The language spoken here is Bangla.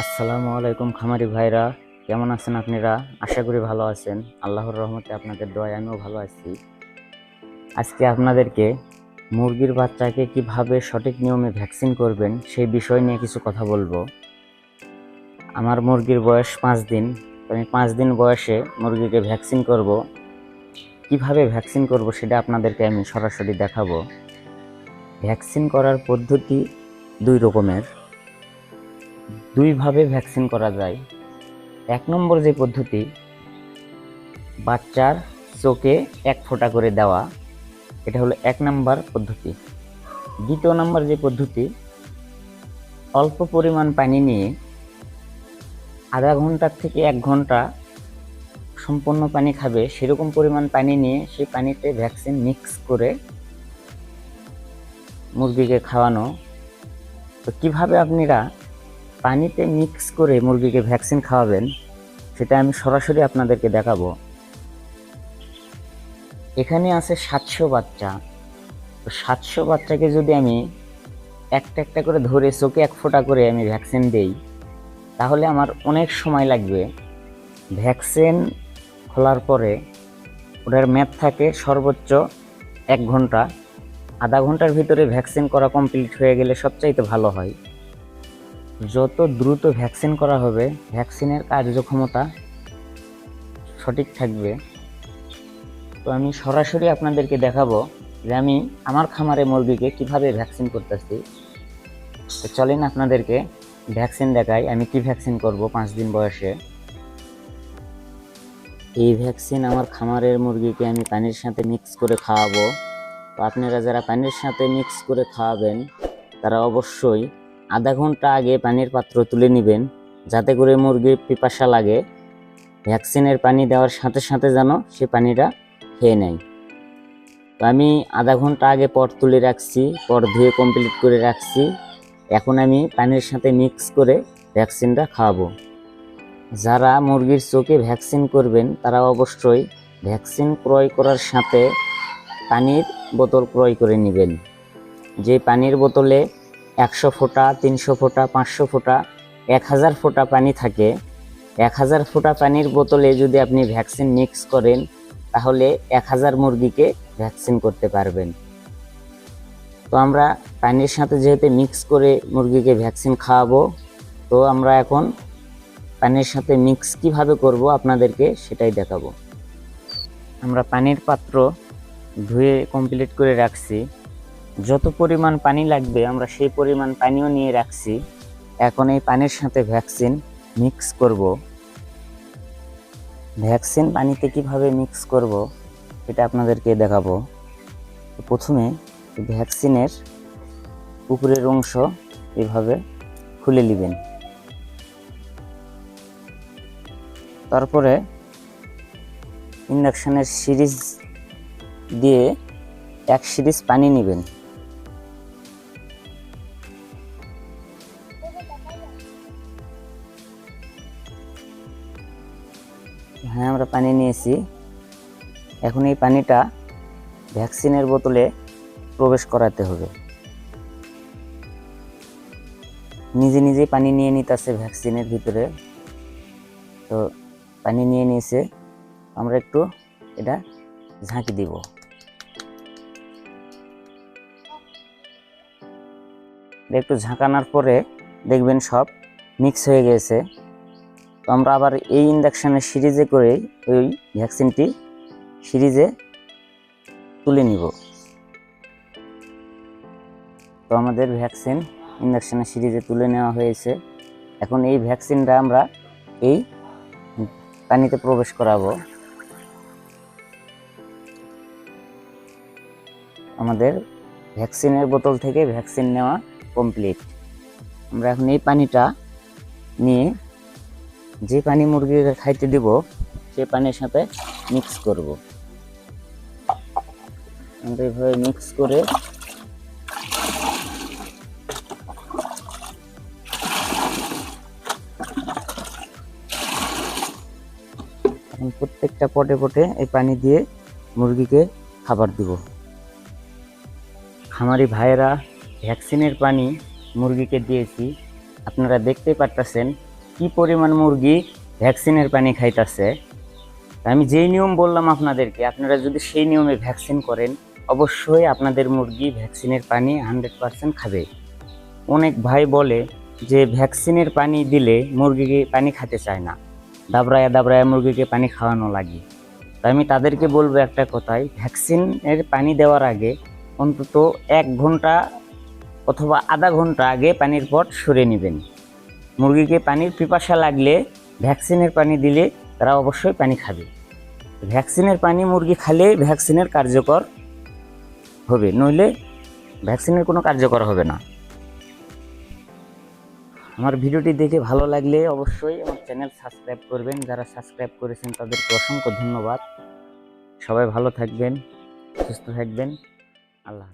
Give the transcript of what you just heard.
আসসালামু আলাইকুম খামারি ভাইরা, কেমন আছেন আপনারা? আশা করি ভালো আছেন। আল্লাহর রহমতে আপনাদের দোয়ায় আমিও ভালো আছি। আজকে আপনাদেরকে মুরগির বাচ্চাকে কীভাবে সঠিক নিয়মে ভ্যাকসিন করবেন সেই বিষয় নিয়ে কিছু কথা বলব। আমার মুরগির বয়স পাঁচ দিন। আমি পাঁচ দিন বয়সে মুরগিকে ভ্যাকসিন করব। কীভাবে ভ্যাকসিন করব সেটা আপনাদেরকে আমি সরাসরি দেখাবো। ভ্যাকসিন করার পদ্ধতি দুই রকমের। দুইভাবে ভ্যাকসিন করা যায়। এক নম্বর যে পদ্ধতি, বাচ্চার চোখে এক ফোঁটা করে দেওয়া, এটা হলো এক নম্বর পদ্ধতি। দ্বিতীয় নম্বর যে পদ্ধতি, অল্প পরিমাণ পানি নিয়ে আধা ঘণ্টার থেকে এক ঘণ্টা সম্পূর্ণ পানি খাবে, সেরকম পরিমাণ পানি নিয়ে সেই পানিতে ভ্যাকসিন মিক্স করে মুরগিকে খাওয়ানো। তো কীভাবে আপনারা পানিতে মিক্স করে মুরগিকে ভ্যাকসিন খাওয়াবেন, সেটা আমি সরাসরি আপনাদেরকে দেখাবো। এখানে আছে সাতশো বাচ্চা। তো সাতশো বাচ্চাকে যদি আমি একটা একটা করে ধরে চোখে এক ফোঁটা করে আমি ভ্যাকসিন দেই, তাহলে আমার অনেক সময় লাগবে। ভ্যাকসিন খোলার পরে ওটার ম্যাপ থাকে সর্বোচ্চ এক ঘণ্টা। আধা ঘণ্টার ভিতরে ভ্যাকসিন করা কমপ্লিট হয়ে গেলে সবচাইতে ভালো হয়। যত দ্রুত ভ্যাকসিন করা হবে, ভ্যাকসিনের কার্যক্ষমতা সঠিক থাকবে। তো আমি সরাসরি আপনাদেরকে দেখাবো যে আমি আমার খামারে মুরগিকে কীভাবে ভ্যাকসিন করতেছি। তো চলেন আপনাদেরকে ভ্যাকসিন দেখাই, আমি কি ভ্যাকসিন করব পাঁচ দিন বয়সে। এই ভ্যাকসিন আমার খামারের মুরগিকে আমি পানির সাথে মিক্স করে খাওয়াবো। তো আপনারা যারা পানির সাথে মিক্স করে খাওয়াবেন, তারা অবশ্যই আধা ঘণ্টা আগে পানির পাত্র তুলে নেবেন, যাতে করে মুরগির পিপাসা লাগে। ভ্যাকসিনের পানি দেওয়ার সাথে সাথে যেন সে পানিটা খেয়ে নেয়। তো আমি আধা ঘণ্টা আগে পট তুলে রাখছি, পট ধুয়ে কমপ্লিট করে রাখছি। এখন আমি পানির সাথে মিক্স করে ভ্যাকসিনটা খাওয়াবো। যারা মুরগির চোখে ভ্যাকসিন করবেন, তারা অবশ্যই ভ্যাকসিন ক্রয় করার সাথে পানির বোতল ক্রয় করে নেবেন। যে পানির বোতলে একশো ফোঁটা, তিনশো ফোঁটা, পাঁচশো ফোঁটা, এক হাজার ফোঁটা পানি থাকে। এক হাজার ফোঁটা পানির বোতলে যদি আপনি ভ্যাকসিন মিক্স করেন, তাহলে এক হাজার মুরগিকে ভ্যাকসিন করতে পারবেন। তো আমরা পানির সাথে যেহেতু মিক্স করে মুরগিকে ভ্যাকসিন খাওয়াবো, তো আমরা এখন পানির সাথে মিক্স কীভাবে করব আপনাদেরকে সেটাই দেখাবো। আমরা পানির পাত্র ধুয়ে কমপ্লিট করে রাখছি। যত পরিমাণ পানি লাগবে, আমরা সেই পরিমাণ পানিও নিয়ে রাখছি। এখন এই পানির সাথে ভ্যাকসিন মিক্স করব। ভ্যাকসিন পানিতে কীভাবে মিক্স করব, এটা আপনাদেরকে দেখাবো। প্রথমে ভ্যাকসিনের উপরের অংশ এভাবে খুলে নেবেন। তারপরে ইন্ডাকশনের সিরিজ দিয়ে এক সিরিজ পানি নেবেন। হ্যাঁ আমরা পানি নিয়েছি। এখন এই পানিটা ভ্যাকসিনের বোতলে প্রবেশ করাতে হবে। নিজে নিজেই পানি নিয়ে নিতেছে ভ্যাকসিনের ভিতরে। তো পানি নিয়ে নিয়েছে, আমরা একটু এটা ঝাঁকি দিব। একটু ঝাঁকানোর পরে দেখবেন সব মিক্স হয়ে গেছে। আমরা আবার এই ইন্ডাকশানের সিরিজে করে ওই ভ্যাকসিনটি সিরিজে তুলে নিব। তো আমাদের ভ্যাকসিন ইন্ডাকশানের সিরিজে তুলে নেওয়া হয়েছে। এখন এই ভ্যাকসিনটা আমরা এই পানিতে প্রবেশ করাবো। আমাদের ভ্যাকসিনের বোতল থেকে ভ্যাকসিন নেওয়া কমপ্লিট আমরা এখন এই পানিটা নিয়ে যে পানি মুরগিকে খাইতে দিব সেই পানির সাথে মিক্স করব। আমরা এইভাবে মিক্স করে প্রত্যেকটা পটে পটে এই পানি দিয়ে মুরগিকে খাবার দিব। খামারি ভাইয়েরা ভ্যাকসিনের পানি মুরগিকে দিয়েছি। আপনারা দেখতেই পারতেছেন কি পরিমাণ মুরগি ভ্যাকসিনের পানি খাইতেছে আমি যেই নিয়ম বললাম আপনাদেরকে, আপনারা যদি সেই নিয়মে ভ্যাকসিন করেন, অবশ্যই আপনাদের মুরগি ভ্যাকসিনের পানি হান্ড্রেড পার্সেন্ট খাবে। অনেক ভাই বলে যে ভ্যাকসিনের পানি দিলে মুরগিকে পানি খেতে চায় না দাবরায়া দাবরায়া মুরগিকে পানি খাওয়ানো লাগে। তো আমি তাদেরকে বলব একটা কথাই, ভ্যাকসিনের পানি দেওয়ার আগে অন্তত এক ঘণ্টা অথবা আধা ঘণ্টা আগে পানির পট সরে নেবেন। মুরগিকে পানির পিপাসা লাগলে ভ্যাকসিনের পানি দিলে তারা অবশ্যই পানি খাবে। ভ্যাকসিনের পানি মুরগি খালে ভ্যাকসিনের কার্যকর হবে, নইলে ভ্যাকসিনের কোনো কার্যকর হবে না। আমার ভিডিওটি দেখে ভালো লাগলে অবশ্যই আমার চ্যানেল সাবস্ক্রাইব করবেন। যারা সাবস্ক্রাইব করেছেন তাদেরকে অসংখ্য ধন্যবাদ। সবাই ভালো থাকবেন, সুস্থ থাকবেন। আল্লাহ